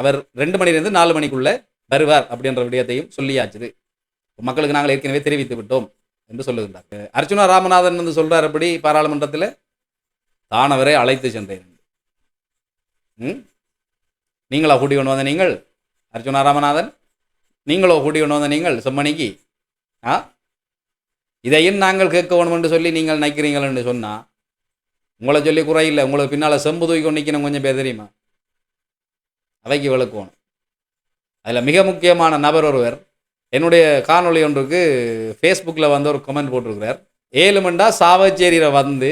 அவர் ரெண்டு மணிலேருந்து நாலு மணிக்குள்ள வருவார் அப்படின்ற விடயத்தையும் சொல்லியாச்சுது மக்களுக்கு நாங்கள் ஏற்கனவே தெரிவித்து விட்டோம் என்று சொல்லுகின்றார். அர்ச்சுனா ராமநாதன் வந்து சொல்றார் அப்படி பாராளுமன்றத்தில் தானவரை அழைத்து சென்றேன். நீங்களா கூட்டி கொண்டு வந்த நீங்கள்? அர்ச்சுனா ராமநாதன் நீங்களோ கூட்டி கொண்டு வந்த நீங்கள் செம்மணிக்கு? ஆ? இதையும் நாங்கள் கேட்க வேணும் என்று சொல்லி நீங்கள் நினைக்கிறீங்கள்னு சொன்னா உங்களை சொல்லி குறையில்லை உங்களுக்கு பின்னால் செம்பு தூக்கி கொண்டு நிற்கணும் கொஞ்சம் பேர் தெரியுமா? அவைக்கு விளக்குவோம். அதில் மிக முக்கியமான நபர் ஒருவர். என்னுடைய காணொளி ஒன்றுக்கு ஃபேஸ்புக்கில் வந்து ஒரு கமெண்ட் போட்டிருக்கிறார். ஏழு மண்டா சாவச்சேரியில் வந்து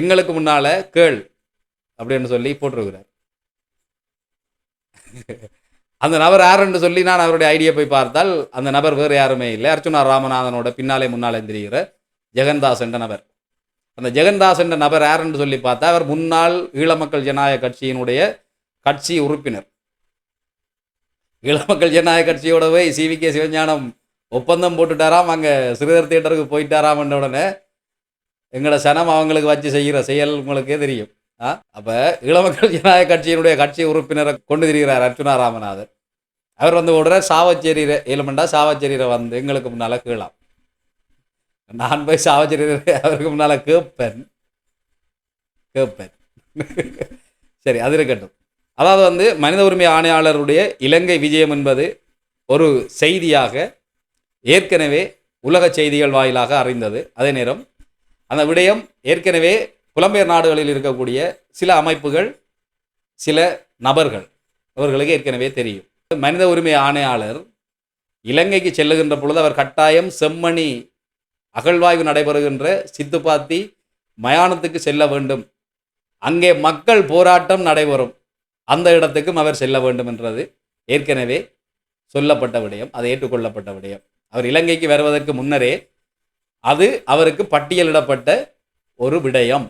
எங்களுக்கு முன்னால் கேள் அப்படின்னு சொல்லி போட்டிருக்கிறார். அந்த நபர் யாருன்னு சொல்லி நான் அவருடைய ஐடியா போய் பார்த்தால் அந்த நபர் வேறு யாருமே இல்லை. அர்ச்சுனா ராமநாதனோட பின்னாலே முன்னாலே தெரிகிற ஜெகன்தாஸ் என்ற நபர். அந்த ஜெகன்தாஸ் என்ற நபர் யாருன்னு சொல்லி பார்த்தா அவர் முன்னாள் ஈழ மக்கள் ஜனநாயக கட்சியினுடைய கட்சி உறுப்பினர். ஈழ மக்கள் ஜனநாயக கட்சியோட போய் சிவி கே சிவஞானம் ஒப்பந்தம் போட்டுட்டாராம் அங்கே சிறுதர் தியேட்டருக்கு போயிட்டாராம்ன்ற உடனே எங்களோட சனம் அவங்களுக்கு வச்சு செய்கிற செயல் உங்களுக்கே தெரியும். ஆ? அப்போ இளமக்கள் ஜனநாயக கட்சியினுடைய கட்சி உறுப்பினரை கொண்டு திரிகிறார் அர்ச்சுனா ராமநாதன் அவர் வந்து உடனே சாவச்சேரியில் ஏழுமண்டா சாவச்சேரியில் வந்து எங்களுக்கு முன்னால் கீழாம். நான் போய் சாவச்சேரியில் அவருக்கு முன்னால் கேட்பேன் கேட்பேன் சரி அது இருக்கட்டும். அதாவது வந்து மனித உரிமை ஆணையாளருடைய இலங்கை விஜயம் என்பது ஒரு செய்தியாக ஏற்கனவே உலக செய்திகள் வாயிலாக அறிந்தது. அதே நேரம் அந்த விடயம் ஏற்கனவே புலம்பெயர் நாடுகளில் இருக்கக்கூடிய சில அமைப்புகள் சில நபர்கள் அவர்களுக்கு ஏற்கனவே தெரியும். மனித உரிமை ஆணையாளர் இலங்கைக்கு செல்லுகின்ற பொழுது அவர் கட்டாயம் செம்மணி அகழ்வாய்வு நடைபெறுகின்ற சித்துப்பாத்தி மயானத்துக்கு செல்ல வேண்டும். அங்கே மக்கள் போராட்டம் நடைபெறும். அந்த இடத்துக்கும் அவர் செல்ல வேண்டும் என்றது ஏற்கனவே சொல்லப்பட்ட விடயம் அது ஏற்றுக்கொள்ளப்பட்ட விடயம். அவர் இலங்கைக்கு வருவதற்கு முன்னரே அது அவருக்கு பட்டியலிடப்பட்ட ஒரு விடயம்.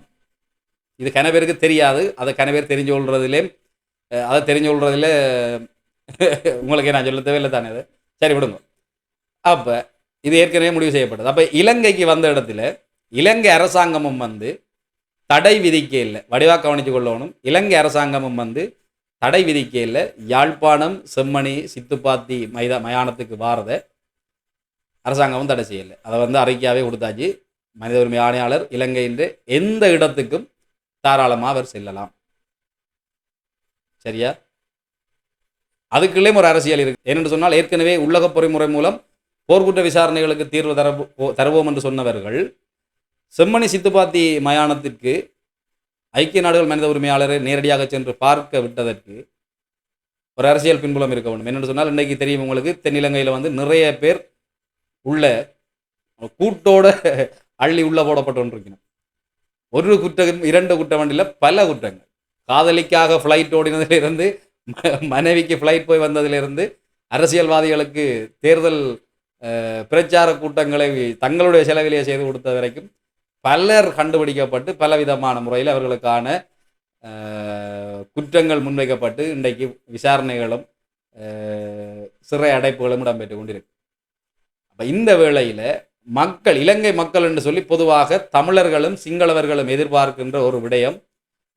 இது கன தெரியாது. அதை கனவேர் தெரிஞ்சு கொள்றதுலே அதை தெரிஞ்சு கொள்றதுல உங்களுக்கு நான் சொல்ல தேவையில்லை தானே அது? சரி விடுங்க. அப்போ இது ஏற்கனவே முடிவு செய்யப்பட்டது. அப்போ இலங்கைக்கு வந்த இடத்துல இலங்கை அரசாங்கமும் வந்து தடை விதிக்க இல்லை. வடிவாக கவனித்து கொள்ளணும். இலங்கை அரசாங்கமும் வந்து தடை விதிக்கையில் இல்லை. யாழ்ப்பாணம் செம்மணி சித்துப்பாத்தி மைதா மயானத்துக்கு வாரத அரசாங்கமும் தடை செய்யலை. அதை வந்து அறிக்கையாகவே கொடுத்தாச்சு. மனித உரிமை ஆணையாளர் இலங்கையின் எந்த இடத்துக்கும் தாராளமாக அவர் செல்லலாம். சரியா? அதுக்குள்ளேயும் ஒரு அரசியல் இருக்கு. ஏனென்று சொன்னால் ஏற்கனவே உள்ளக பொறிமுறை மூலம் போர்க்குற்ற விசாரணைகளுக்கு தீர்வு தர தருவோம் என்று சொன்னவர்கள் செம்மணி சித்துப்பாத்தி மயானத்திற்கு ஐக்கிய நாடுகள் மனித உரிமையாளரை நேரடியாக சென்று பார்க்க விட்டதற்கு ஒரு அரசியல் பின்புலம் இருக்க வேண்டும். என்னென்னு சொன்னால் இன்றைக்கு தெரியும் உங்களுக்கு தென்னிலங்கையில் வந்து நிறைய பேர் உள்ள கூட்டோட அள்ளி உள்ள போடப்பட்டு கொண்டிருக்கணும் ஒரு குற்றம் இரண்டு குற்றம் வண்டியில் பல குற்றங்கள். காதலிக்காக ஃப்ளைட் ஓடினதிலிருந்து ம- மனைவிக்கு ஃப்ளைட் போய் வந்ததிலிருந்து அரசியல்வாதிகளுக்கு தேர்தல் பிரச்சார கூட்டங்களை தங்களுடைய செலவிலேயே செய்து கொடுத்த வரைக்கும் பலர் கண்டுபிடிக்கப்பட்டு பல விதமான முறையில் அவர்களுக்கான குற்றங்கள் முன்வைக்கப்பட்டு இன்றைக்கு விசாரணைகளும் சிறை அடைப்புகளும் இடம்பெற்று கொண்டிருக்கு. அப்போ இந்த வேளையில் மக்கள் இலங்கை மக்கள் என்று சொல்லி பொதுவாக தமிழர்களும் சிங்களவர்களும் எதிர்பார்க்கின்ற ஒரு விடயம்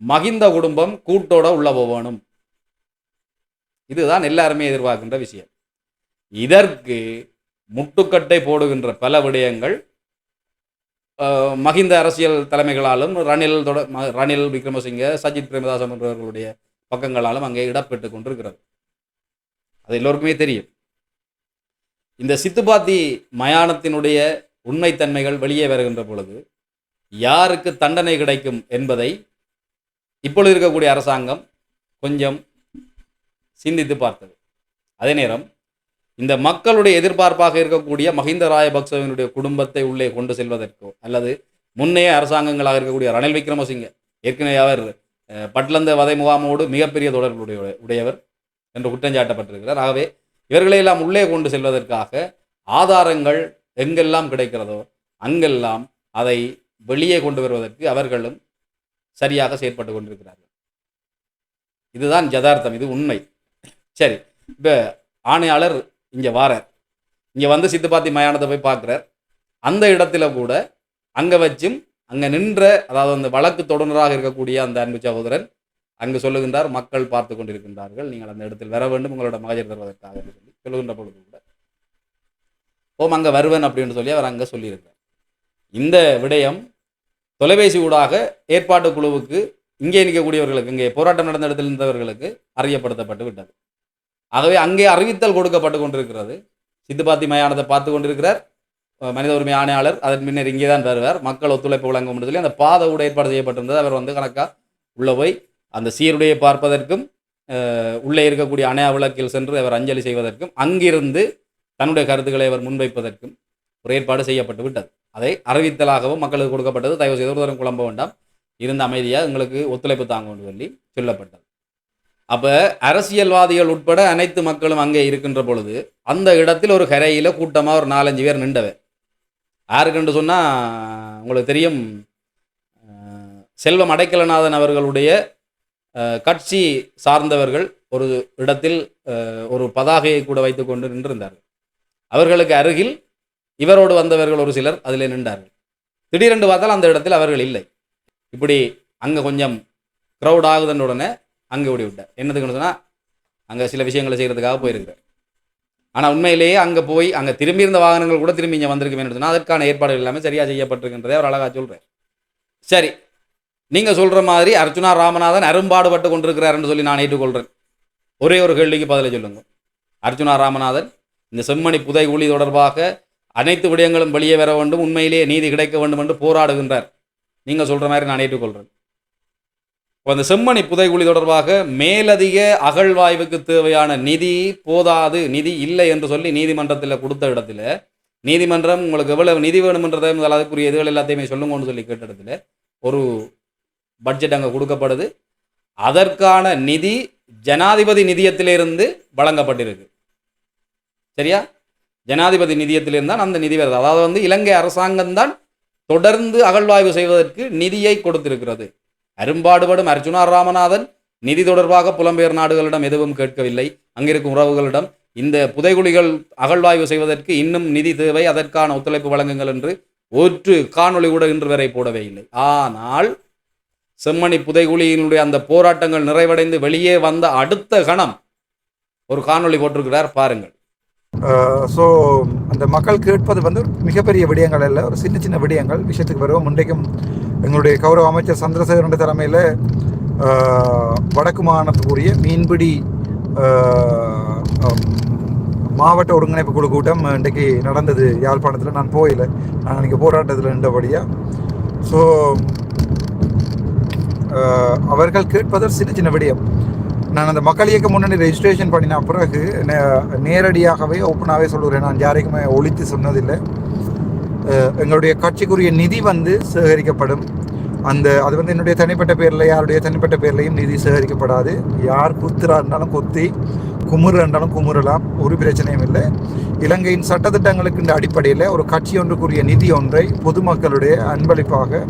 மகிந்த குடும்பம் கூட்டோட உள்ள போகணும். இதுதான் எல்லாருமே எதிர்பார்க்கின்ற விஷயம். இதற்கு முட்டுக்கட்டை போடுகின்ற பல விடயங்கள் மஹிந்த மகிந்த அரசியல் தலைமைகளாலும் ரணில் தொட ரணில் விக்ரமசிங்க சஜித் பிரேமதாசன் போன்றவர்களுடைய பக்கங்களாலும் அங்கே இடப்பெற்று கொண்டிருக்கிறது. அது எல்லோருக்குமே தெரியும். இந்த சித்துப்பாத்தி மயானத்தினுடைய உண்மைத்தன்மைகள் வெளியே வருகின்ற பொழுது யாருக்கு தண்டனை கிடைக்கும் என்பதை இப்பொழுது இருக்கக்கூடிய அரசாங்கம் கொஞ்சம் சிந்தித்து பார்த்தது. அதே நேரம் இந்த மக்களுடைய எதிர்பார்ப்பாக இருக்கக்கூடிய மஹிந்த ராயபக்சவினுடைய குடும்பத்தை உள்ளே கொண்டு செல்வதற்கோ அல்லது முன்னைய அரசாங்கங்களாக இருக்கக்கூடிய ரணில் விக்ரமசிங்க ஏற்கனவே அவர் பட்லந்த வதை முகாமோடு மிகப்பெரிய தொடர்புடைய உடையவர் என்று குற்றஞ்சாட்டப்பட்டிருக்கிறார் ஆகவே இவர்களை எல்லாம் உள்ளே கொண்டு செல்வதற்காக ஆதாரங்கள் எங்கெல்லாம் கிடைக்கிறதோ அங்கெல்லாம் அதை வெளியே கொண்டு வருவதற்கு அவர்களும் சரியாக செயற்பட்டு கொண்டிருக்கிறார்கள். இதுதான் யதார்த்தம் இது உண்மை. சரி இப்போ ஆணையாளர் இங்கே வாரார். இங்கே வந்து சித்துப்பாத்தி மயானத்தை போய் பார்க்குறார். அந்த இடத்துல கூட அங்கே வச்சும் அங்கே நின்ற அதாவது அந்த வழக்கு தொடர்ந்தராக இருக்கக்கூடிய அந்த அன்பு சகோதரன் அங்கு சொல்லுகின்றார் மக்கள் பார்த்து கொண்டிருக்கின்றார்கள். நீங்கள் அந்த இடத்தில் வர வேண்டும். உங்களோட மகஜர் தருவதற்காக. சொல்லி சொல்லுகின்ற பொழுது கூட ஓம் அங்கே வருவன் அப்படின்னு சொல்லி அவர் அங்கே சொல்லியிருக்கார் இந்த விடயம் தொலைபேசி ஊடாக ஏற்பாட்டு குழுவுக்கு இங்கே நிற்கக்கூடியவர்களுக்கு இங்கே போராட்டம் நடந்த இடத்தில் இருந்தவர்களுக்கு அறியப்படுத்தப்பட்டு விட்டது. ஆகவே அங்கே அறிவித்தல் கொடுக்கப்பட்டு கொண்டிருக்கிறது. சித்துப்பாத்தி மயானத்தை பார்த்து கொண்டிருக்கிறார். மனித உரிமை ஆணையாளர் அதன் பின்னர் இங்கே தான் வருவார். மக்கள் ஒத்துழைப்பு வழங்கும் என்று சொல்லி அந்த பாதை கூட ஏற்பாடு செய்யப்பட்டிருந்தது. அவர் வந்து கணக்காக உள்ளே போய் அந்த சீருடையை பார்ப்பதற்கும் உள்ளே இருக்கக்கூடிய அணையா விளக்கில் சென்று அவர் அஞ்சலி செய்வதற்கும் அங்கிருந்து தன்னுடைய கருத்துக்களை அவர் முன்வைப்பதற்கும் ஒரு ஏற்பாடு செய்யப்பட்டு விட்டது. அதை அறிவித்தலாகவும் மக்களுக்கு கொடுக்கப்பட்டது. தயவு செய்து ஒருவரும் குழம்ப வேண்டாம். இருந்த அமைதியாக எங்களுக்கு ஒத்துழைப்பு தாங்க சொல்லி சொல்லப்பட்டது. அப்போ அரசியல்வாதிகள் உட்பட அனைத்து மக்களும் அங்கே இருக்கின்ற பொழுது அந்த இடத்தில் ஒரு கரையில் கூட்டமாக ஒரு நாலஞ்சு பேர் நின்றவர். யாருக்குன்னு சொன்னால் உங்களுக்கு தெரியும் செல்வம் அடைக்கலநாதன் அவர்களுடைய கட்சி சார்ந்தவர்கள் ஒரு இடத்தில் ஒரு பதாகையை கூட வைத்துக்கொண்டு நின்றிருந்தார்கள். அவர்களுக்கு அருகில் இவரோடு வந்தவர்கள் ஒரு சிலர் அதில் நின்றார்கள். திடீரென்று பார்த்தால் அந்த இடத்தில் அவர்கள் இல்லை. இப்படி அங்கே கொஞ்சம் க்ரௌட் ஆகுதுன்ற உடனே அங்கே ஓடி விட்டார். என்னதுக்குன்னு சொன்னால் அங்கே சில விஷயங்களை செய்கிறதுக்காக போயிருக்கிறார். ஆனால் உண்மையிலேயே அங்கே போய் அங்கே திரும்பி இருந்த வாகனங்கள் கூட திரும்பி இங்கே வந்திருக்க வேண்டும் சொன்னால் அதற்கான ஏற்பாடுகள் எல்லாமே சரியாக செய்யப்பட்டிருக்கின்றதே அவர் அழகாக சொல்கிறார் சரி நீங்கள் சொல்கிற மாதிரி அர்ச்சுனா ராமநாதன் அரும்பாடுபட்டு கொண்டிருக்கிறாருன்னு சொல்லி நான் ஏற்றுக்கொள்கிறேன் ஒரே ஒரு கேள்விக்கு பதிலை சொல்லுங்கள் அர்ச்சுனா ராமநாதன் இந்த செம்மணி புதை ஊழி தொடர்பாக அனைத்து விடயங்களும் வெளியே வர வேண்டும் உண்மையிலேயே நீதி கிடைக்க வேண்டும் என்று போராடுகின்றார். நீங்கள் சொல்கிற மாதிரி நான் ஏற்றுக்கொள்கிறேன் இப்போ அந்த செம்மணி புதைகுழி தொடர்பாக மேலதிக அகழ்வாய்வுக்கு தேவையான நிதி போதாது நிதி இல்லை என்று சொல்லி நீதிமன்றத்தில் கொடுத்த இடத்துல நீதிமன்றம் உங்களுக்கு எவ்வளவு நிதி வேணுமன்றதை முதல் அதுக்குரிய இதுகள் எல்லாத்தையுமே சொல்லுங்கன்னு சொல்லி கேட்ட இடத்துல ஒரு பட்ஜெட் அங்கே கொடுக்கப்படுது. அதற்கான நிதி ஜனாதிபதி நிதியத்திலிருந்து வழங்கப்பட்டிருக்கு. சரியா? ஜனாதிபதி நிதியத்திலிருந்து தான் அந்த நிதி வருது. அதாவது வந்து இலங்கை அரசாங்கம் தான் தொடர்ந்து அகழ்வாய்வு செய்வதற்கு நிதியை கொடுத்திருக்கிறது. அரும்பாடுபடும் அர்ஜுனா ராமநாதன் நிதி தொடர்பாக புலம்பெயர் நாடுகளிடம் எதுவும் கேட்கவில்லை. அங்கிருக்கும் உறவுகளிடம் இந்த புதைகுழிகள் அகழ்வாய்வு செய்வதற்கு இன்னும் நிதி தேவை. அதற்கான ஒத்துழைப்பு வழங்குங்கள் என்று ஒற்று காணொளி கூட இன்று வரை போடவே இல்லை. ஆனால் செம்மணி புதைகுழியினுடைய அந்த போராட்டங்கள் நிறைவடைந்து வெளியே வந்த அடுத்த கணம் ஒரு காணொளி போட்டிருக்கிறார். பாருங்கள். ஸோ அந்த மக்கள் கேட்பது வந்து மிகப்பெரிய விடயங்கள் இல்லை ஒரு சின்ன சின்ன விடயங்கள். விஷயத்துக்கு வருவோம். இன்றைக்கும் எங்களுடைய கௌரவ அமைச்சர் சந்திரசேகரனுடைய தலைமையில் வடக்கு மாகாணத்துக்குரிய மீன்பிடி மாவட்ட ஒருங்கிணைப்பு குழு கூட்டம் இன்றைக்கு நடந்தது. யாழ்ப்பாணத்தில் நான் போயில நான் அன்றைக்கி போராட்டத்தில் நின்றபடியாக ஸோ அவர்கள் கேட்பதற்கு சின்ன சின்ன விடயம். நான் அந்த மக்கள் இயக்க முன்னணி ரெஜிஸ்ட்ரேஷன் பண்ணின பிறகு நே- நேரடியாகவே ஓப்பனாகவே சொல்லுறேன். நான் யாருக்குமே ஒழித்து சொன்னதில்லை. எங்களுடைய கட்சிக்குரிய நிதி வந்து சேகரிக்கப்படும். அந்த அது வந்து என்னுடைய தனிப்பட்ட பேரில் யாருடைய தனிப்பட்ட பேர்லையும் நிதி சேகரிக்கப்படாது. யார் குத்துறா இருந்தாலும் குத்தி குமுறு இருந்தாலும் குமுறலாம் ஒரு பிரச்சனையும் இல்லை. இலங்கையின் சட்டத்திட்டங்களுக்கு இந்த அடிப்படையில் ஒரு கட்சி ஒன்றுக்குரிய நிதி ஒன்றை பொதுமக்களுடைய அன்பளிப்பாக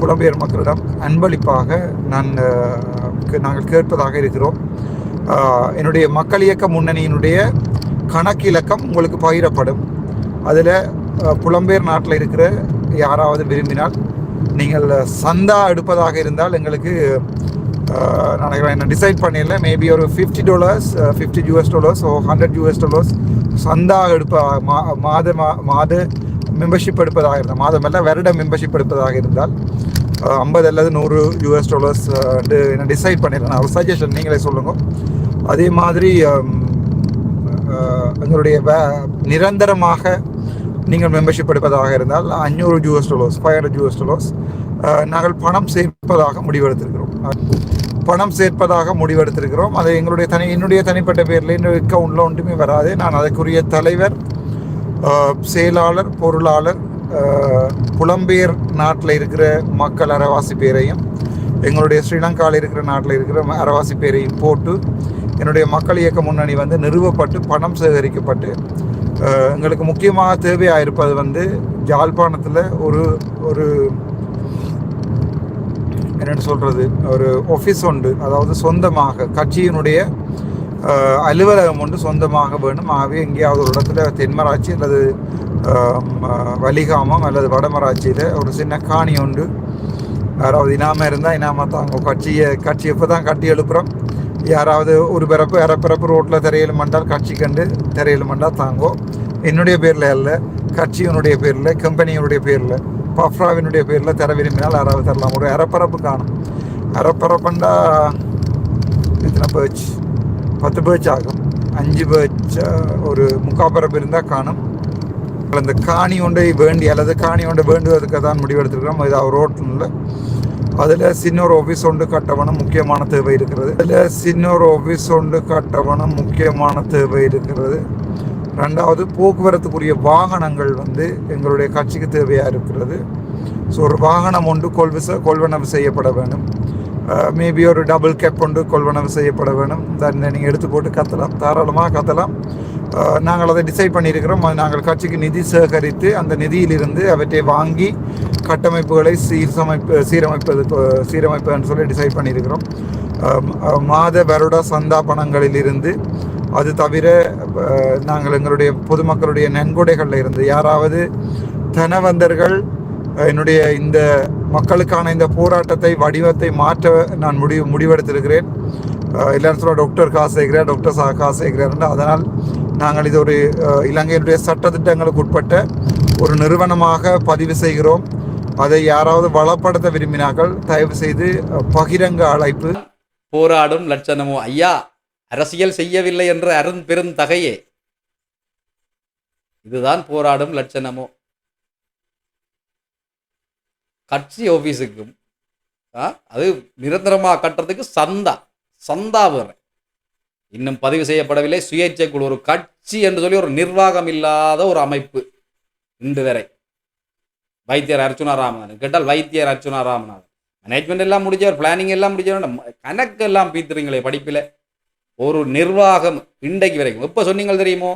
புலம்பெயர் மக்களிடம் அன்பளிப்பாக நான் நாங்கள் கேட்பதாக இருக்கிறோம். என்னுடைய மக்கள் இயக்க முன்னணியினுடைய கணக்கிலக்கம் உங்களுக்கு பகிரப்படும். அதில் புலம்பெயர் நாட்டில் இருக்கிற யாராவது விரும்பினால் நீங்கள் சந்தா எடுப்பதாக இருந்தால் எங்களுக்கு நினைக்கிறேன் நான் என்ன டிசைட் பண்ணிடல. மேபி ஒரு fifty dollars fifty US dollars ஓ ஹண்ட்ரட் யூஎஸ் டாலர்ஸ் சந்தா எடுப்ப மா மாத மா மாத மெம்பர்ஷிப் எடுப்பதாக இருந்தால் மாதம் அல்ல வருட மெம்பர்ஷிப் எடுப்பதாக இருந்தால் ஐம்பது அல்லது நூறு யூஎஸ் டாலர்ஸ் என்ன டிசைட் பண்ணிடலாம் ஒரு சஜஷன் நீங்களே சொல்லுங்கள் அதே மாதிரி எங்களுடைய வே- நிரந்தரமாக நீங்கள் மெம்பர்ஷிப் எடுப்பதாக இருந்தால் அஞ்சூறு US dollars five hundred US dollars நாங்கள் பணம் சேர்ப்பதாக முடிவெடுத்திருக்கிறோம். பணம் சேர்ப்பதாக முடிவெடுத்திருக்கிறோம். அது எங்களுடைய தனி என்னுடைய தனிப்பட்ட பேரில் என்னுடைய அக்கௌண்ட்டில் ஒன்றுமே வராது. நான் அதற்குரிய தலைவர் செயலாளர் பொருளாளர் புலம்பெயர் நாட்டில் இருக்கிற மக்கள் அறவாசி பேரையும் எங்களுடைய ஸ்ரீலங்காவில் இருக்கிற நாட்டில் இருக்கிற அரவாசி அறவாசி பேரையும் போட்டு என்னுடைய மக்கள் இயக்க முன்னணி வந்து நிறுவப்பட்டு பணம் சேகரிக்கப்பட்டு எங்களுக்கு முக்கியமாக தேவையாக இருப்பது வந்து யாழ்ப்பாணத்தில் ஒரு ஒரு என்னென்னு சொல்கிறது ஒரு ஆஃபீஸ் உண்டு. அதாவது சொந்தமாக கட்சியினுடைய அலுவலகம் ஒன்று சொந்தமாக வேணும். ஆகவே எங்கேயாவது ஒரு இடத்துல தென்மராட்சி அல்லது வலிகாமம் அல்லது வடமராட்சியில் ஒரு சின்ன காணி உண்டு. யாராவது இனாமல் இருந்தால் இனாம தாங்க கட்சியை கட்சி இப்போ தான் கட்டி எழுப்புகிறோம் யாராவது ஒரு பிறப்பு அரை பிறப்பு ரோட்டில் திரையில மண்டால் கட்சி கண்டு திரையில மண்டால் தாங்கோ என்னுடைய பேரில் அல்ல கட்சியினுடைய பேரில் கம்பெனியினுடைய பேரில் பஃப்ராவினுடைய பேரில் தர விரும்பினால் யாராவது தரலாம். ஒரு இறப்பிறப்பு காணும். அரைப்பரப்புண்டா எத்தனை பேர்ச் பத்து பேர்ச் ஆகும். அஞ்சு பேர்ச் ஒரு முக்கால் பரப்பு இருந்தால் காணும். அந்த காணி ஒன்றை வேண்டி அல்லது காணி ஒன்றை வேண்டுவதற்கு தான் முடிவெடுத்துருக்கிறோம். இது அவர் ரோட்டில் அதில் சின்னொரு ஆஃபீஸ் ஒன்று கட்டவணம் முக்கியமான தேவை இருக்கிறது. அதில் சின்னொரு ஆஃபீஸ் ஒன்று கட்டவணம் முக்கியமான தேவை இருக்கிறது. ரெண்டாவது போக்குவரத்துக்குரிய வாகனங்கள் வந்து எங்களுடைய கட்சிக்கு தேவையாக இருக்கிறது. ஸோ ஒரு வாகனம் ஒன்று கொள்விச கொள்வனவு செய்யப்பட வேண்டும். மேபி ஒரு டபுள் கேப் ஒன்று கொள்வனவு செய்யப்பட வேண்டும். தன் நீங்கள் எடுத்து போட்டு கத்தலாம். தாராளமாக கத்தலாம். நாங்கள் அதை டிசைட் பண்ணியிருக்கிறோம். நாங்கள் கட்சிக்கு நிதி சேகரித்து அந்த நிதியிலிருந்து அவற்றை வாங்கி கட்டமைப்புகளை சீர்சமைப்பு சீரமைப்பது சீரமைப்பதுன்னு சொல்லி டிசைட் பண்ணியிருக்கிறோம். மாத வருட சந்தா பணங்களிலிருந்து அது தவிர நாங்கள் எங்களுடைய பொதுமக்களுடைய நன்கொடைகளில் இருந்து யாராவது தனவந்தர்கள் என்னுடைய இந்த மக்களுக்கான இந்த போராட்டத்தை வடிவத்தை மாற்ற நான் முடிவு முடிவெடுத்திருக்கிறேன். எல்லாரும் சொல்ல டாக்டர் காசு சேர்க்கிறார் டாக்டர் சா காசு சேர்க்கிறார் அதனால் நாங்கள் இது ஒரு அஹ், இலங்கையினுடைய சட்டத்திட்டங்களுக்கு உட்பட்ட ஒரு நிறுவனமாக பதிவு செய்கிறோம். அதை யாராவது வளப்படுத்த விரும்பினார்கள் தயவு செய்து பகிரங்க அழைப்பு. போராடும் லட்சணமோ ஐயா அரசியல் செய்யவில்லை என்ற அருண் பெருந்தகையே இதுதான் போராடும் லட்சணமோ. கட்சி ஆஃபீஸுக்கும் ஆ, அது நிரந்தரமாக கட்டுறதுக்கு சந்தா சந்தா வேற. இன்னும் பதிவு செய்யப்படவில்லை. சுயேட்சை குழு ஒரு கட்சி என்று சொல்லி ஒரு நிர்வாகம் இல்லாத ஒரு அமைப்பு இன்று வரை. வைத்தியர் அர்ச்சுனா ராமநாதன். கேட்டால் வைத்தியர் அர்ச்சுனா ராமநாதன். மேனேஜ்மெண்ட் எல்லாம் முடிச்சவர் பிளானிங் எல்லாம் முடிச்சவர் கணக்கு எல்லாம் பீத்துறீங்களே படிப்பில். ஒரு நிர்வாகம் இன்றைக்கு வரைக்கும். எப்போ சொன்னீங்கள் தெரியுமோ?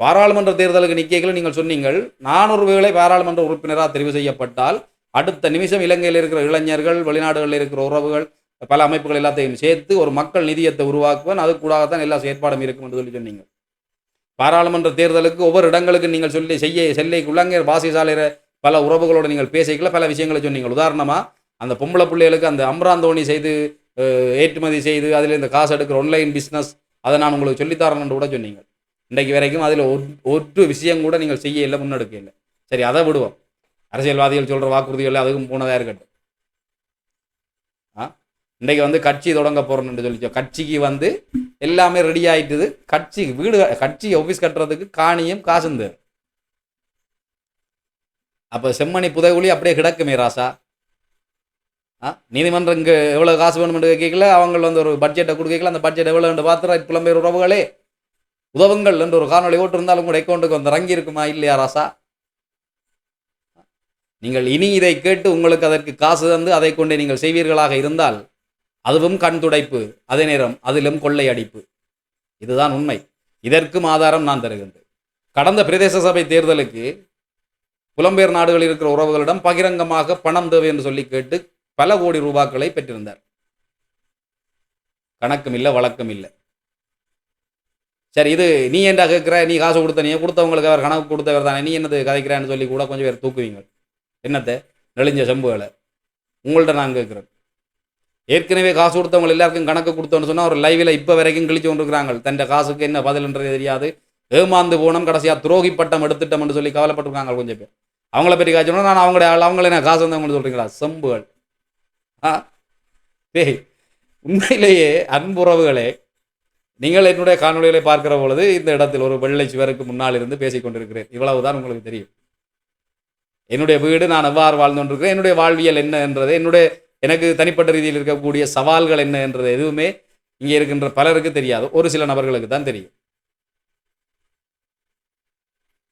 பாராளுமன்ற தேர்தலுக்கு நிற்கைகளை நீங்கள் சொன்னீங்கள் நானூறு வேளை பாராளுமன்ற உறுப்பினராக தெரிவு செய்யப்பட்டால் அடுத்த நிமிஷம் இலங்கையில் இருக்கிற இளைஞர்கள் வெளிநாடுகளில் இருக்கிற உறவுகள் பல அமைப்புகள் எல்லாத்தையும் சேர்த்து ஒரு மக்கள் நிதியத்தை உருவாக்குவேன் அது கூடாகத்தான் எல்லா செயற்பாடும் இருக்கும் என்று சொல்லி சொன்னீங்க. பாராளுமன்ற தேர்தலுக்கு ஒவ்வொரு இடங்களுக்கு நீங்கள் சொல்லி செய்ய செல்லைக்கு உள்ளங்க பல உறவுகளோடு நீங்கள் பேசிக்கல பல விஷயங்களை சொன்னீங்க. உதாரணமாக அந்த பொம்பளை பிள்ளைகளுக்கு அந்த அம்ராந்தோணி செய்து ஏற்றுமதி செய்து அதில் இந்த காசு எடுக்கிற ஆன்லைன் பிஸ்னஸ் அதை நான் உங்களுக்கு சொல்லித்தரேன்னு கூட சொன்னீங்க. இன்றைக்கு வரைக்கும் அதில் ஒரு விஷயம் கூட நீங்கள் செய்ய இல்லை முன்னெடுக்க இல்லை சரி அதை விடுவோம். அரசியல்வாதிகள் சொல்கிற வாக்குறுதிகள் அதுக்கும் போனதாக இருக்கட்டும். இன்றைக்கு வந்து கட்சி தொடங்க போகிறோம்னு சொல்லி கட்சிக்கு வந்து எல்லாமே ரெடி ஆகிட்டுது கட்சி வீடு கட்சி ஆஃபீஸ் கட்டுறதுக்கு காணியும் காசும் தேவை. அப்போ செம்மணி புதைகுழி அப்படியே கிடக்குமே ராசா. ஆ நீதிமன்றம் இங்கே எவ்வளோ காசு வேணும்னு கேட்கல. அவங்க வந்து ஒரு பட்ஜெட்டை கொடுக்கல. அந்த பட்ஜெட் எவ்வளோன்னு பார்த்துறா புலம்பெயர் உறவுகளே உதவுங்கள் என்று ஒரு காணொலி ஓட்டு இருந்தாலும் கூட அக்கௌண்ட்டுக்கு வந்து ரங்கி இருக்குமா இல்லையா ராசா? நீங்கள் இனி இதை கேட்டு உங்களுக்கு அதற்கு காசு தந்து அதை கொண்டே நீங்கள் செய்வீர்களாக இருந்தால் அதுவும் கண் துடைப்பு அதே நேரம் அதிலும் கொள்ளை அடிப்பு இதுதான் உண்மை. இதற்கும் ஆதாரம் நான் தருகின்றேன். கடந்த பிரதேச சபை தேர்தலுக்கு புலம்பெயர் நாடுகளில் இருக்கிற உறவுகளிடம் பகிரங்கமாக பணம் தேவை என்று சொல்லி கேட்டு பல கோடி ரூபாக்களை பெற்றிருந்தார். கணக்கும் இல்லை வழக்கம் இல்லை. சரி இது நீ ஏன்டா கேட்குற நீ காசு கொடுத்த நீ கொடுத்தவங்களுக்கு அவர் கணக்கு கொடுத்தவர் தானே. நீ என்னது கதைக்கிறான்னு சொல்லி கூட கொஞ்சம் பேர் தூக்குவீங்க. என்னத்தை? நெளிஞ்ச செம்புகளை. உங்கள்கிட்ட நான் கேட்குறேன். ஏற்கனவே காசு கொடுத்தவங்க எல்லாருக்கும் கணக்கு கொடுத்தோன்னு சொன்னால் ஒரு லைவில் இப்போ வரைக்கும் கிழிச்சு கொண்டிருக்கிறாங்க. தன் காசுக்கு என்ன பதில்ன்றது தெரியாது. ஏமாந்து போனோம் கடைசியாக துரோகி பட்டம் எடுத்துட்டோம்னு சொல்லி கவலைப்பட்டிருக்காங்க கொஞ்சம் பேர். அவங்கள பற்றி காய்ச்சணும் நான் அவங்கள அவங்கள என்ன காசு வந்தவங்கன்னு சொல்கிறீங்களா செம்புகள். ஆ? டேய் உண்மையிலேயே அன்புறவுகளே நீங்கள் என்னுடைய காணொலிகளை பார்க்கிற பொழுது இந்த இடத்தில் ஒரு வெள்ளை சுவருக்கு முன்னால் இருந்து பேசிக்கொண்டிருக்கிறேன் இவ்வளவு இவ்வளவுதான் உங்களுக்கு தெரியும். என்னுடைய வீடு நான் எவ்வாறு வாழ்ந்து கொண்டிருக்கிறேன்? என்னுடைய வாழ்வியல் என்ன என்றது என்னுடைய எனக்கு தனிப்பட்ட ரீதியில் இருக்கக்கூடிய சவால்கள் என்ன என்றது எதுவுமே இங்கே இருக்கின்ற பலருக்கு தெரியாது. ஒரு சில நபர்களுக்கு தான் தெரியும்.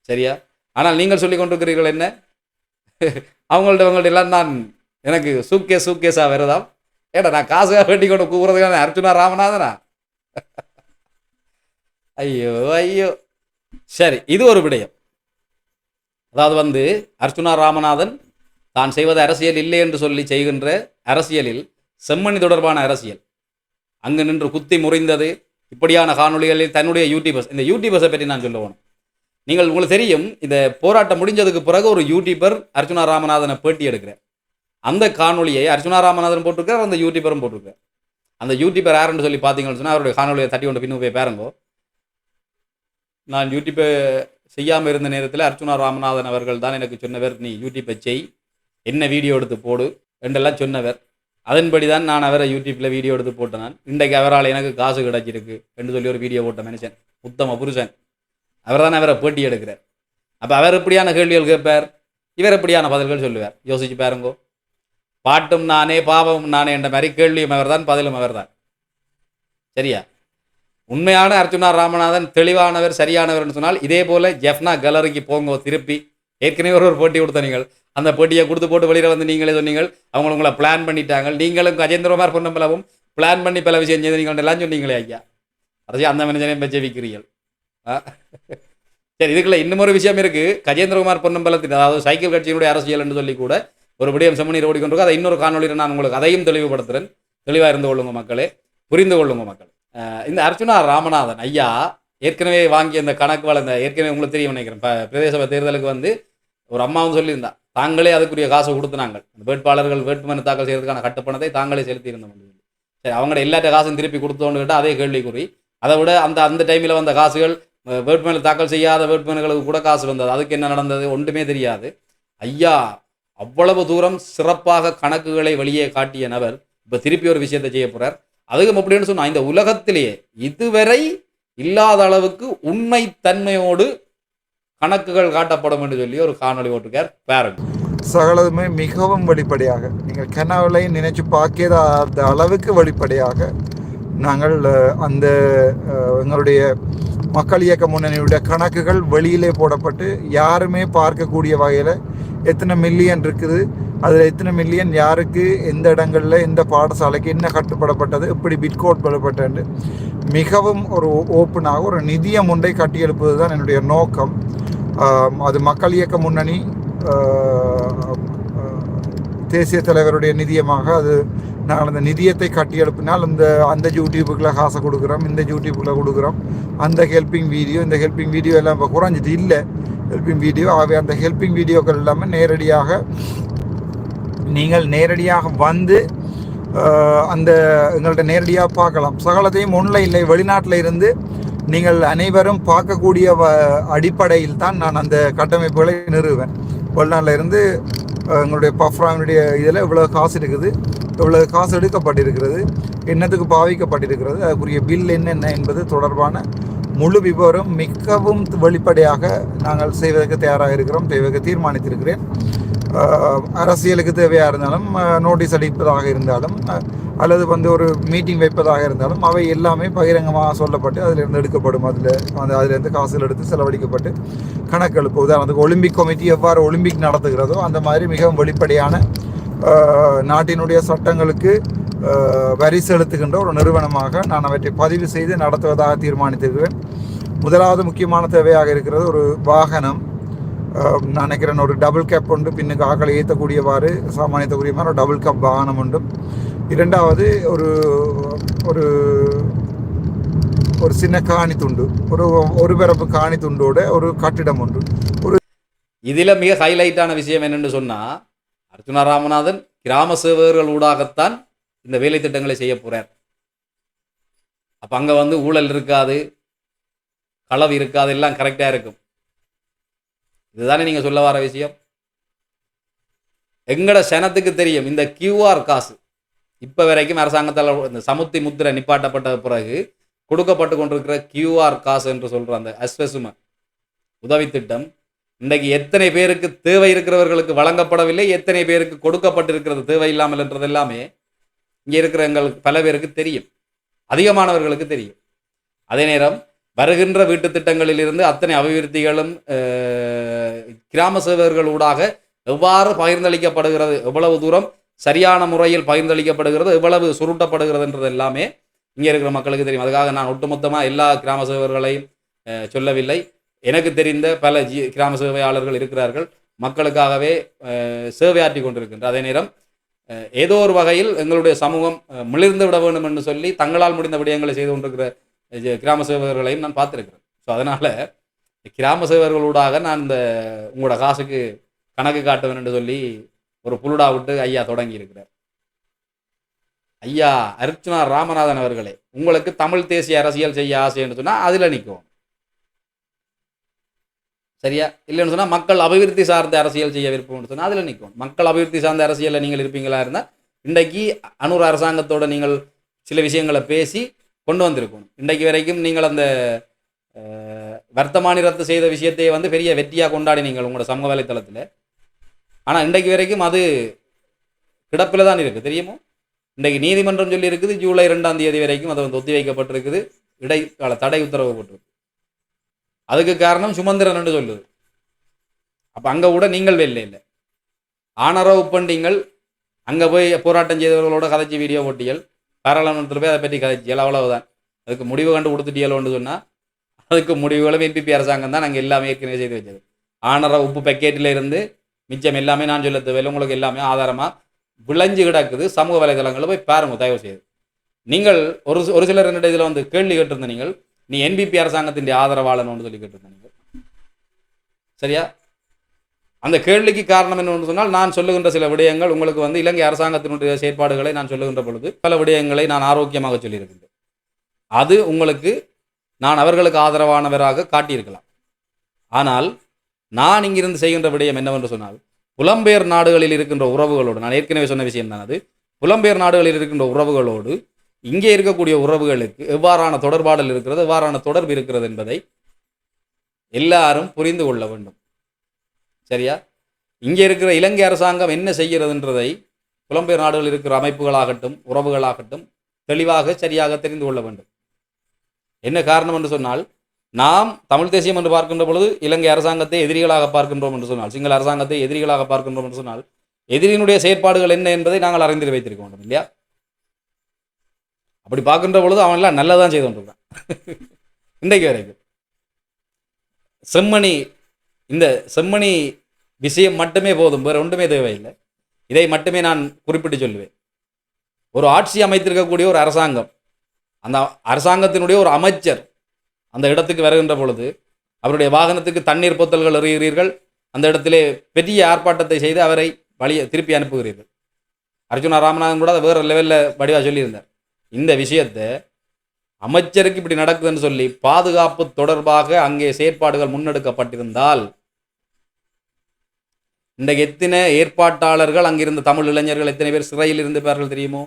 சரியா? ஆனால் நீங்கள் சொல்லிக் கொண்டிருக்கிறீர்கள் என்ன? அவங்கள்ட்ட அவங்கள்ட்ட எல்லாம் நான் எனக்கு சூக்கே சூக்கேஸாக வருதாம். ஏடா நான் காசுக்காக வேண்டி கொண்டு கூறுறதுக்கான அர்ஜுனா ராமநாதனா? ஐயோ ஐயோ. சரி இது ஒரு விடயம். அதாவது வந்து அர்ச்சுனா ராமநாதன் தான் செய்வது அரசியல் இல்லை என்று சொல்லி செய்கின்ற அரசியலில் செம்மணி தொடர்பான அரசியல். அங்கு நின்று குத்தி முறிந்தது. இப்படியான காணொலிகளில் தன்னுடைய யூடியூபர்ஸ் இந்த யூடியூபர்ஸை பற்றி நான் சொல்ல வேணும் நீங்கள் உங்களுக்கு தெரியும் இந்த போராட்டம் முடிஞ்சதுக்கு பிறகு ஒரு யூடியூபர் அர்ச்சுனா ராமநாதனை பேட்டி எடுக்கிறேன் அந்த காணொலியை அர்ச்சுனா ராமநாதன் போட்டிருக்கார் அந்த யூடியூபரும் போட்டிருக்கார் அந்த யூடியூபர் யாருன்னு சொல்லி பார்த்தீங்கன்னு சொன்னால் அவருடைய காணொலியை தட்டி கொண்டு பின்னு போய் பாருங்கோ. நான் யூடியூப்பை செய்யாமல் இருந்த நேரத்தில் அர்ச்சுனா ராமநாதன் அவர்கள் தான் எனக்கு சொன்னவர் நீ யூடியூப்பை செய். என்ன வீடியோ எடுத்து போடு என்றெல்லாம் சொன்னவர். அதன்படி தான் நான் அவரை யூடியூப்பில் வீடியோ எடுத்து போட்டேன் நான். இன்றைக்கு அவரால் எனக்கு காசு கிடைச்சிருக்கு என்று சொல்லி ஒரு வீடியோ போட்ட மனுஷன் உத்தம புருஷன். அவர் தான் அவரை பேட்டி எடுக்கிறார். அப்போ அவர் எப்படியான கேள்விகள் கேட்பார்? இவர் எப்படியான பதில்கள் சொல்லுவார்? யோசிச்சு பாருங்கோ. பாட்டும் நானே பாவமும் நானே என்ற மாதிரி கேள்வியும் அவர் தான் பதிலும் அவர்தான். சரியா? உண்மையான அர்ச்சுனா ராமநாதன் தெளிவானவர் சரியானவர்னு சொன்னால் இதே போல ஜெஃப்னா கேலரிக்கு போங்கோ திருப்பி. ஏற்கனவே ஒரு ஒரு போட்டி கொடுத்த நீங்கள். அந்த போட்டியை கொடுத்து போட்டு வெளியில் வந்து நீங்களே சொன்னீங்கள். அவங்க உங்களை பிளான் பண்ணிட்டாங்க. நீங்களும் கஜேந்திரகுமார் பொன்னம்பலவும் பிளான் பண்ணி பல விஷயம் செய்து நீங்கள் எல்லாம் சொன்னீங்களே ஐயா. அரசியல் அந்த மனுஷனையும் பச்சை விற்கிறீர்கள். ஆ? சரி இதுக்குள்ள இன்னும் ஒரு விஷயம் இருக்கு. கஜேந்திரகுமார் பொன்னம்பலத்தின் அதாவது சைக்கிள் கட்சியினுடைய அரசியல் என்று சொல்லி கூட ஒரு விடயம் செம்மணி ஓடிக்கொண்டிருக்கோம் அதை இன்னொரு காணொலியில் நான் உங்களுக்கு அதையும் தெளிவுபடுத்துகிறேன் தெளிவாக இருந்து கொள்ளுங்க மக்களே. புரிந்து கொள்ளுங்க மக்கள். இந்த அர்ச்சுனா ராமநாதன் ஐயா ஏற்கனவே வாங்கிய அந்த கணக்கு வளர்ந்த ஏற்கனவே உங்களுக்கு தெரியும் நினைக்கிறேன். இப்போ பிரதேச தேர்தலுக்கு வந்து ஒரு அம்மாவும் சொல்லியிருந்தா தாங்களே அதுக்குரிய காசை கொடுத்து நாங்கள். வேட்பாளர்கள் வேட்புமனு தாக்கல் செய்யறதுக்கான கட்டுப்பணத்தை தாங்களே செலுத்தியிருந்தோம் சரி அவங்களோட எல்லாத்த காசும் திருப்பி கொடுத்தோன்னு கேட்டால் அதே கேள்விக்குறி. அதை விட அந்த அந்த டைமில் வந்த காசுகள் வேட்புமனு தாக்கல் செய்யாத வேட்புமனுகளுக்கு கூட காசு வந்தது. அதுக்கு என்ன நடந்தது? ஒன்றுமே தெரியாது. ஐயா அவ்வளவு தூரம் சிறப்பாக கணக்குகளை வெளியே காட்டிய நபர் இப்போ திருப்பி ஒரு விஷயத்தை செய்ய போகிறார் அதுக்கும் அப்படின்னு சொன்னால் இந்த உலகத்திலேயே இதுவரை இல்லாத அளவுக்கு உண்மை தன்மையோடு கணக்குகள் காட்டப்படும் என்று சொல்லி ஒரு காணொளி போட்டிருக்கார் பாருங்க சகலதுமே மிகவும் வெளிப்படையாக. நீங்கள் கனவுலை நினைச்சு பார்க்காத அளவுக்கு வெளிப்படையாக நாங்கள் அந்த எங்களுடைய மக்கள் இயக்க முன்னணியுடைய கணக்குகள் வெளியிலே போடப்பட்டு யாருமே பார்க்கக்கூடிய வகையில் எத்தனை மில்லியன் இருக்குது? அதில் எத்தனை மில்லியன் யாருக்கு? எந்த இடங்களில்? எந்த பாடசாலைக்கு? என்ன கட்டுப்படப்பட்டது? எப்படி பிட்கோட் பெறப்பட்டது மிகவும் ஒரு ஓப்பனாக ஒரு நிதியம் ஒன்றை கட்டியெழுப்பது தான் என்னுடைய நோக்கம். அது மக்கள் இயக்க முன்னணி தேசிய தலைவருடைய நிதியமாக அது நாங்கள் அந்த நிதியத்தை கட்டியெழுப்பினால் இந்த அந்த யூடியூபுக்குள்ள காசை கொடுக்குறோம் இந்த யூடியூப்பில் கொடுக்குறோம். அந்த ஹெல்பிங் வீடியோ இந்த ஹெல்பிங் வீடியோ எல்லாம் இப்போ குறைஞ்சிட்டு இல்லை. ஹெல்பிங் வீடியோ ஆகவே அந்த ஹெல்பிங் வீடியோக்கள் எல்லாமே நேரடியாக நீங்கள் நேரடியாக வந்து அந்த எங்கள்கிட்ட நேரடியாக பார்க்கலாம். சகலத்தையும் ஒன்லைனில் வெளிநாட்டில் இருந்து நீங்கள் அனைவரும் பார்க்கக்கூடிய வ அடிப்படையில் தான் நான் அந்த கட்டமைப்புகளை நிறுவேன் வெளிநாட்டில் இருந்து எங்களுடைய பஃப்ராமினுடைய இதில் இவ்வளோ காசு இருக்குது. இவ்வளோ காசு எடுக்கப்பட்டிருக்கிறது. என்னத்துக்கு பாவிக்கப்பட்டிருக்கிறது? அதுக்குரிய பில் என்னென்ன என்பது தொடர்பான முழு விவரம் மிகவும் வெளிப்படையாக நாங்கள் செய்வதற்கு தயாராக இருக்கிறோம் செய்வதற்கு தீர்மானித்திருக்கிறேன். அரசியலுக்கு தேவையாக இருந்தாலும் நோட்டீஸ் அளிப்பதாக இருந்தாலும் அல்லது வந்து ஒரு மீட்டிங் வைப்பதாக இருந்தாலும் அவை எல்லாமே பகிரங்கமாக சொல்லப்பட்டு அதிலிருந்து எடுக்கப்படும். அதில் அந்த அதிலிருந்து காசுகள் எடுத்து செலவழிக்கப்பட்டு கணக்கெடுப்பு உதாரணத்துக்கு ஒலிம்பிக் கமிட்டி எவ்வாறு ஒலிம்பிக் நடத்துகிறதோ அந்த மாதிரி மிகவும் வெளிப்படையான நாட்டினுடைய சட்டங்களுக்கு வரி செலுத்துகின்ற ஒரு நிறுவனமாக நான் அவற்றை பதிவு செய்து நடத்துவதாக தீர்மானித்திருக்கிறேன். முதலாவது முக்கியமான தேவையாக இருக்கிறது ஒரு வாகனம். நான் நினைக்கிறேன் ஒரு டபுள் கேப் உண்டு பின்னுக்கு ஆக்களை ஏற்றக்கூடியவாறு சாமானியத்தக்கூடிய மாதிரி ஒரு டபுள் கேப் வாகனம் உண்டு. இரண்டாவது ஒரு ஒரு ஒரு சின்ன காணி துண்டு ஒரு ஒரு பிறப்பு காணி துண்டோட ஒரு கட்டிடம் உண்டு. ஒரு இதில் மிக ஹைலைட்டான விஷயம் என்னென்னு சொன்னால் அர்ஜுனா ராமநாதன் கிராம சேவகர்கள் ஊடாகத்தான் இந்த வேலை திட்டங்களை செய்ய போகிறார் அப்போ அங்கே வந்து ஊழல் இருக்காது களவு இருக்காது எல்லாம் கரெக்டாக இருக்கும். இதுதானே நீங்கள் சொல்ல வர விஷயம்? எங்கட சனத்துக்கு தெரியும் இந்த கியூஆர் காசு. இப்போ வரைக்கும் அரசாங்கத்தால் இந்த சமுத்தி முத்திரை நிப்பாட்டப்பட்ட பிறகு கொடுக்கப்பட்டு கொண்டிருக்கிற கியூஆர் காசு என்று சொல்கிற அந்த அஸ்வசும உதவி திட்டம் இன்றைக்கு எத்தனை பேருக்கு தேவை இருக்கிறவர்களுக்கு வழங்கப்படவில்லை எத்தனை பேருக்கு கொடுக்கப்பட்டிருக்கிறது தேவையில்லாமல் என்றது எல்லாமே இங்கே இருக்கிறவங்களுக்கு பல பேருக்கு தெரியும். அதிகமானவர்களுக்கு தெரியும். அதே நேரம் வருகின்ற வீட்டு திட்டங்களில் இருந்து அத்தனை அபிவிருத்திகளும் கிராம சேவகர்கள் ஊடாக எவ்வாறு பகிர்ந்தளிக்கப்படுகிறது எவ்வளவு தூரம் சரியான முறையில் பகிர்ந்தளிக்கப்படுகிறது எவ்வளவு சுருட்டப்படுகிறதுன்றது எல்லாமே இங்கே இருக்கிற மக்களுக்கு தெரியும். அதுக்காக நான் ஒட்டுமொத்தமாக எல்லா கிராம சேவர்களையும் சொல்லவில்லை. எனக்கு தெரிந்த பல ஜி கிராம சேவையாளர்கள் இருக்கிறார்கள். மக்களுக்காகவே சேவையாற்றி கொண்டிருக்கின்ற அதே நேரம் ஏதோ ஒரு வகையில் எங்களுடைய சமூகம் மிளிர்ந்து விட வேண்டும் என்று சொல்லி தங்களால் முடிந்த விடயங்களை செய்து கொண்டிருக்கிற கிராம சேவகர்களையும் நான் பார்த்துருக்கிறேன். ஸோ அதனால் கிராம சேவகர்களூடாக நான் இந்த உங்களோட காசுக்கு கணக்கு காட்டுவேன் என்று சொல்லி ஒரு புலுடா விட்டு ஐயா தொடங்கி இருக்கிறார் ஐயா அர்ச்சனா ராமநாதன் அவர்களே உங்களுக்கு தமிழ் தேசிய அரசியல் செய்ய ஆசைன்னு சொன்னால் அதில் நிற்கும் சரியா? இல்லைன்னு சொன்னால் மக்கள் அபிவிருத்தி சார்ந்த அரசியல் செய்ய விருப்பம்னு சொன்னால் அதில் நிற்கும் மக்கள் அபிவிருத்தி சார்ந்த அரசியலில் நீங்கள் இருப்பீங்களா இருந்தால் இன்றைக்கு அனூர் அரசாங்கத்தோட நீங்கள் சில விஷயங்களை பேசி கொண்டு வந்திருக்கணும் இன்றைக்கு வரைக்கும் நீங்கள் அந்த வர்த்தமானி ரத்து செய்த விஷயத்தை வந்து பெரிய வெற்றியாக கொண்டாடி நீங்கள் உங்களோட சமூக வலைத்தளத்தில். ஆனால் இன்றைக்கு வரைக்கும் அது கிடப்பில் தான் இருக்குது தெரியுமோ? இன்றைக்கு நீதிமன்றம் சொல்லி இருக்குது ஜூலை ரெண்டாம் தேதி வரைக்கும் அதை வந்து ஒத்தி வைக்கப்பட்டிருக்குது இடைக்கால தடை உத்தரவு போட்டிருக்கு. அதுக்கு காரணம் சுமந்திரன் என்று சொல்லுது. அப்போ அங்கே கூட நீங்கள் வெளில இல்லை. ஆனரவு பண்டிங்கள் அங்கே போய் போராட்டம் செய்தவர்களோட கதைச்சி வீடியோ போட்டியல். பாராளுமன்றத்தில் போய் அதை பற்றி கதைச்சியல் அவ்வளவுதான். அதுக்கு முடிவு கண்டு கொடுத்துட்டியலோன்னு சொன்னால் அதுக்கு முடிவுகளும் என்பிபி அரசாங்கம் தான் நாங்கள் எல்லாமே ஏற்கனவே செய்து வச்சது. ஆனரவு உப்பு பேக்கெட்டில் இருந்து மிச்சம் எல்லாமே நான் சொல்ல தேவையில்லை உங்களுக்கு எல்லாமே ஆதாரமாக விளைஞ்சு கிடக்குது. சமூக வலைதளங்களில் போய் பாருங்க தயவு செய்து. நீங்கள் ஒரு ஒரு சிலர் என்னுடைய இதில் வந்து கேள்வி கேட்டிருந்த நீங்கள் நீ என்பிபி அரசாங்கத்தின் ஆதரவாளன்னு சொல்லி கேட்டிருந்த சரியா? அந்த கேள்விக்கு காரணம் என்னன்னு சொன்னால் நான் சொல்லுகின்ற சில விடயங்கள் உங்களுக்கு வந்து இலங்கை அரசாங்கத்தினுடைய செயற்பாடுகளை நான் சொல்லுகின்ற பொழுது பல விடயங்களை நான் ஆரோக்கியமாக சொல்லியிருக்கின்றேன். அது உங்களுக்கு நான் அவர்களுக்கு ஆதரவானவராக காட்டியிருக்கலாம். ஆனால் நான் இங்கிருந்து செய்கின்ற விடயம் என்னவென்று சொன்னால் புலம்பெயர் நாடுகளில் இருக்கின்ற உறவுகளோடு நான் ஏற்கனவே சொன்ன விஷயம் தான் அது புலம்பெயர் நாடுகளில் இருக்கின்ற உறவுகளோடு இங்கே இருக்கக்கூடிய உறவுகளுக்கு எவ்வாறான தொடர்பாடல் இருக்கிறது எவ்வாறான தொடர்பு இருக்கிறது என்பதை எல்லாரும் புரிந்து கொள்ள வேண்டும். சரியா? இங்கே இருக்கிற இலங்கை அரசாங்கம் என்ன செய்கிறதுன்றதை புலம்பெயர் நாடுகளில் இருக்கிற அமைப்புகளாகட்டும் உறவுகளாகட்டும் தெளிவாக சரியாக தெரிந்து கொள்ள வேண்டும். என்ன காரணம் என்று சொன்னால் நாம் தமிழ் தேசியம் என்று பார்க்கின்ற பொழுது இலங்கை அரசாங்கத்தை எதிரிகளாக பார்க்கின்றோம் என்று சொன்னால் சிங்கள அரசாங்கத்தை எதிரிகளாக பார்க்கின்றோம் என்று சொன்னால் எதிரியினுடைய செயற்பாடுகள் என்ன என்பதை நாங்கள் அறிந்து வைத்திருக்க வேண்டும் இல்லையா? அப்படி பார்க்கின்ற பொழுது அவன் எல்லாம் நல்லதான் செய்து கொண்டிருக்கான் இன்றைக்கு வரைக்கும். செம்மணி இந்த செம்மணி விஷயம் மட்டுமே போதும் வேறு ஒன்றுமே தேவையில்லை. இதை மட்டுமே நான் குறிப்பிட்டு சொல்லுவேன். ஒரு ஆட்சி அமைத்திருக்கக்கூடிய ஒரு அரசாங்கம் அந்த அரசாங்கத்தினுடைய ஒரு அமைச்சர் அந்த இடத்துக்கு வருகின்ற பொழுது அவருடைய வாகனத்துக்கு தண்ணீர் பொத்தல்கள் எறிகிறீர்கள் அந்த இடத்திலே பெரிய ஆர்ப்பாட்டத்தை செய்து அவரை வழிய திருப்பி அனுப்புகிறீர்கள். அர்ஜுனா ராமநாதன் கூட அதை வேற லெவலில் வடிவாக சொல்லியிருந்தார். இந்த விஷயத்தை அமைச்சருக்கு இப்படி நடக்குதுன்னு சொல்லி பாதுகாப்பு தொடர்பாக அங்கே செயற்பாடுகள் முன்னெடுக்கப்பட்டிருந்தால் இந்த எத்தனை ஏற்பாட்டாளர்கள் அங்கிருந்த தமிழ் இளைஞர்கள் எத்தனை பேர் சிறையில் இருந்திருப்பார்கள் தெரியுமோ?